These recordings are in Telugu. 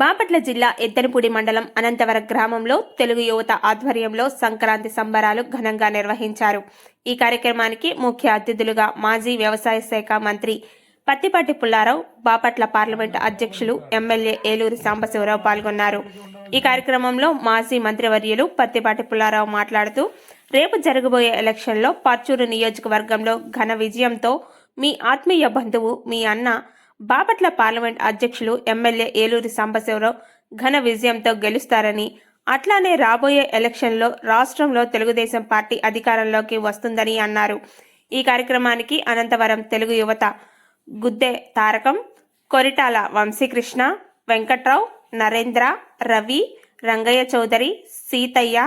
బాపట్ల జిల్లా ఎద్దనపూడి మండలం అనంతవరం గ్రామంలో తెలుగు యువత ఆధ్వర్యంలో సంక్రాంతి సంబరాలు ఘనంగా నిర్వహించారు. ఈ కార్యక్రమానికి ముఖ్య అతిథులుగా మాజీ వ్యవసాయ శాఖ మంత్రి పత్తిపాటి పుల్లారావు బాపట్ల పార్లమెంటు అధ్యక్షులు ఎమ్మెల్యే ఏలూరి సాంబశివరావు పాల్గొన్నారు. ఈ కార్యక్రమంలో మాజీ మంత్రివర్యులు పత్తిపాటి పుల్లారావు మాట్లాడుతూ రేపు జరగబోయే ఎలక్షన్లో పర్చూరు నియోజకవర్గంలో ఘన విజయంతో మీ ఆత్మీయ బంధువు మీ అన్న బాపట్ల పార్లమెంట్ అధ్యక్షులు ఎమ్మెల్యే ఏలూరి సాంబశివరావు ఘన విజయంతో గెలుస్తారని అట్లానే రాబోయే ఎలక్షన్లో రాష్ట్రంలో తెలుగుదేశం పార్టీ అధికారంలోకి వస్తుందని అన్నారు. ఈ కార్యక్రమానికి అనంతవరం తెలుగు యువత గుద్దె తారకం కొరిటాల వంశీకృష్ణ వెంకట్రావు నరేంద్ర రవి రంగయ్య చౌదరి సీతయ్య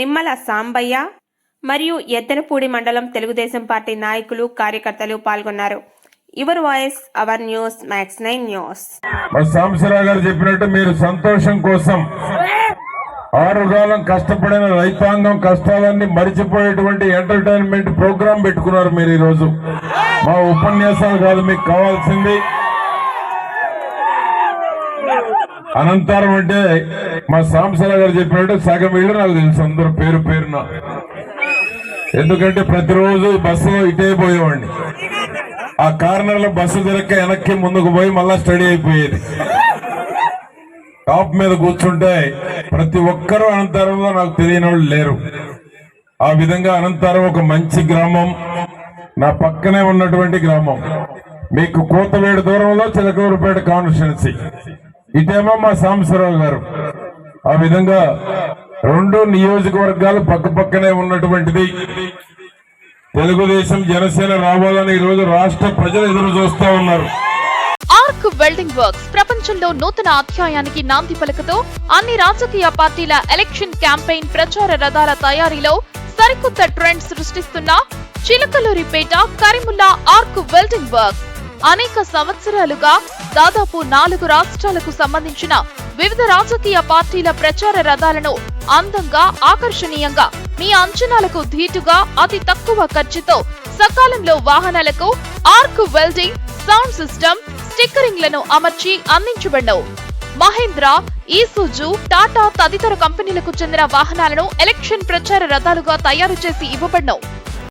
నిమ్మల సాంబయ్య మరియు ఎద్దనపూడి మండలం తెలుగుదేశం పార్టీ నాయకులు కార్యకర్తలు పాల్గొన్నారు. Your voice our news max nine news Sambasivarao garu చెప్పినట్టు మీరు సంతోషం కోసం ఆరుగాలం కష్టపడిన రైతాంగం కష్టాలన్నీ మరిచిపోయేటువంటి ఎంటర్టైన్మెంట్ ప్రోగ్రాం పెట్టుకున్నారు మీరు ఈరోజు. మా ఉపన్యాసాలు కాదు మీకు కావాల్సింది అనంతరం అంటే మా సాంబశివరావు గారు చెప్పినట్టు సగం ఇళ్ళు నాకు తెలుసు అందరు పేరు పేరున. ఎందుకంటే ప్రతిరోజు బస్సులో ఇటే పోయేవాడిని. ఆ కార్నర్లో బస్సు తిరక్క వెనక్కి ముందుకు పోయి మళ్ళా స్టడీ అయిపోయేది. టాప్ మీద కూర్చుంటే ప్రతి ఒక్కరూ అనంతరంలో నాకు తెలియని వాళ్ళు లేరు. ఆ విధంగా అనంతరం ఒక మంచి గ్రామం నా పక్కనే ఉన్నటువంటి గ్రామం. మీకు కోతవేడు దూరంలో చిలకూరుపేట కాన్స్టిట్యున్సీ. ఇటేమో మా సాంబశివరావు గారు. ఆ విధంగా రెండు నియోజకవర్గాలు పక్క పక్కనే ఉన్నటువంటిది. తెలుగుదేశం జనసేన రావాలని ఈ రోజు రాష్ట్ర ప్రజలు ఎదురు చూస్తా ఉన్నారు. ఆర్క్ వెల్డింగ్ వర్క్స్ ప్రపంచంలో నూతన అధ్యాయానికి నాంది పలుకుతూ అన్ని రాజకీయ పార్టీల ఎలక్షన్ క్యాంపెయిన్ ప్రచార రథాల తయారీలో సరికొత్త trend సృష్టిస్తున్న Chilakaluripet Karimulla arc welding works. అనేక సంవత్సరాలుగా దాదాపు నాలుగు రాష్ట్రాలకు సంబంధించిన వివిధ రాజకీయ పార్టీల ప్రచార రథాలను అందంగా ఆకర్షణీయంగా మీ అంచనాలకు ధీటుగా అతి తక్కువ ఖర్చుతో సకాలంలో వాహనాలకు ఆర్క్ వెల్డింగ్ సౌండ్ సిస్టమ్ స్టిక్కరింగ్లను అమర్చి అందించబడ్డవు. మహేంద్ర ఈసుజు టాటా తదితర కంపెనీలకు చెందిన వాహనాలను ఎలక్షన్ ప్రచార రథాలుగా తయారు చేసి ఇవ్వబడ్డవు.